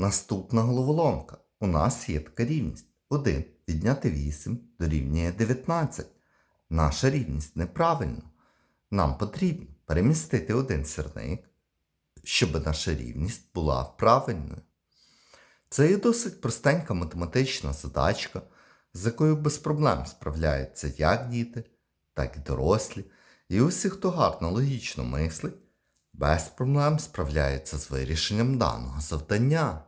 Наступна головоломка. У нас є така рівність. 1 відняти 8 дорівнює 19. Наша рівність неправильна. Нам потрібно перемістити один сірник, щоб наша рівність була правильною. Це є досить простенька математична задачка, з якою без проблем справляються як діти, так і дорослі. І усі, хто гарно логічно мислить, без проблем справляється з вирішенням даного завдання.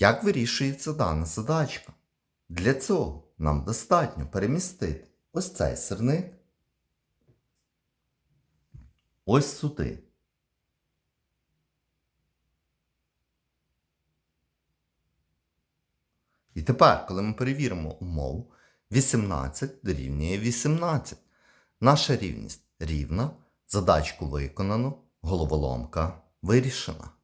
Як вирішується дана задачка? Для цього нам достатньо перемістити ось цей сирник ось сюди. І тепер, коли ми перевіримо умову, 18 дорівнює 18. Наша рівність рівна, задачку виконано, головоломка вирішена.